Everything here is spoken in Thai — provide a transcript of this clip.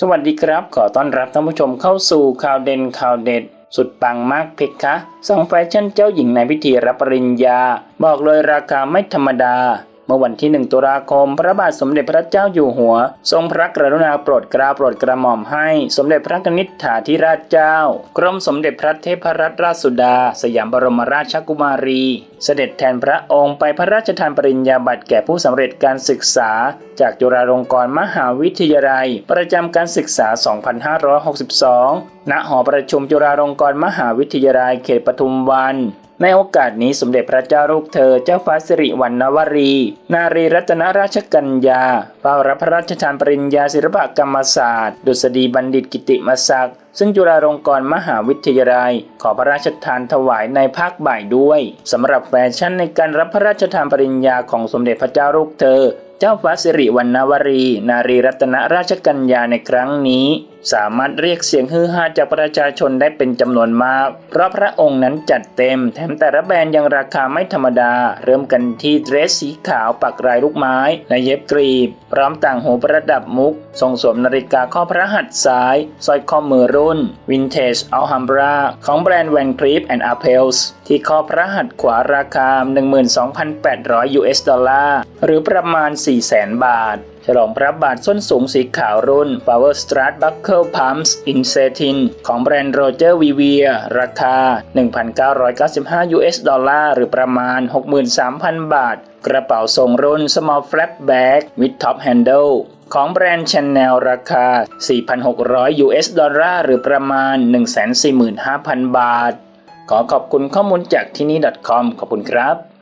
สวัสดีครับ ขอต้อนรับท่านผู้ชมเข้าสู่ข่าวเด่นข่าวเด็ด สุดปังมากเพคะส่องแฟชั่นเจ้าหญิงในพิธีรับปริญญา บอกเลยราคาไม่ธรรมดา เมื่อวันที่ 1 ตุลาคม พระบาทสมเด็จพระเจ้าอยู่หัว ทรงพระกรุณาโปรดเกล้าโปรดกระหม่อมให้สมเด็จพระนิษฐาธิราชเจ้า กรมสมเด็จพระเทพรัตนราชสุดา สยามบรมราชกุมารี เสด็จแทนพระองค์ไปพระราชทานปริญญาบัตรแก่ผู้สำเร็จการศึกษา จากจุฬาลงกรณ์มหาวิทยาลัย ประจำการศึกษา 2562 ณ หอประชุมจุฬาลงกรณ์มหาวิทยาลัยเขตปทุมวัน ในโอกาสนี้สมเด็จพระเจ้าลูกเธอเจ้าฟ้าสิริวัณณวรี นารีรัตนราชกัญญาเฝ้ารับพระราชทานปริญญาศิลปกรรมศาสตร์ ดุษฎีบัณฑิตกิติมศักดิ์ซึ่งจุฬาลงกรณ์มหาวิทยาลัย ขอพระราชทานถวายในภาคบ่ายด้วยสำหรับแฟชั่นในการรับพระราชทานปริญญาของสมเด็จพระเจ้าลูกเธอเจ้าฟ้าสิริวัณณวรี นารีรัตนราชกัญญาในครั้งนี้ สามารถเรียกเสียงฮือฮาจากประชาชนได้เป็นจำนวนมาก เพราะพระองค์นั้นจัดเต็ม แถมแต่ละแบรนด์ยังราคาไม่ธรรมดา เริ่มกันที่เดรสสีขาวปักลายลูกไม้และเย็บกรีบ พร้อมต่างหูประดับมุก ทรงสวมนาฬิกาข้อพระหัตถ์ซ้ายสร้อยข้อมือรุ่น Vintage Alhambra ของแบรนด์ Van Cleef and Arpels ที่ข้อพระหัตถ์ขวาราคา 12,800 US ดอลลาร์หรือประมาณ 400,000 บาท ฉลองพระบาทส้นสูงสีขาวรุ่น Power Strat Buckle Pumps in Satin ของแบรนด์ Roger Vivier ราคา 1,995 US ดอลลาร์หรือประมาณ 63,000 บาท กระเป๋าทรงรุ่น Small Flap Bag with Top Handle ของแบรนด์ Chanel ราคา 4,600 US ดอลลาร์หรือประมาณ 145,000 บาท ขอขอบคุณข้อมูลจากที่นี่ .com ขอบคุณครับ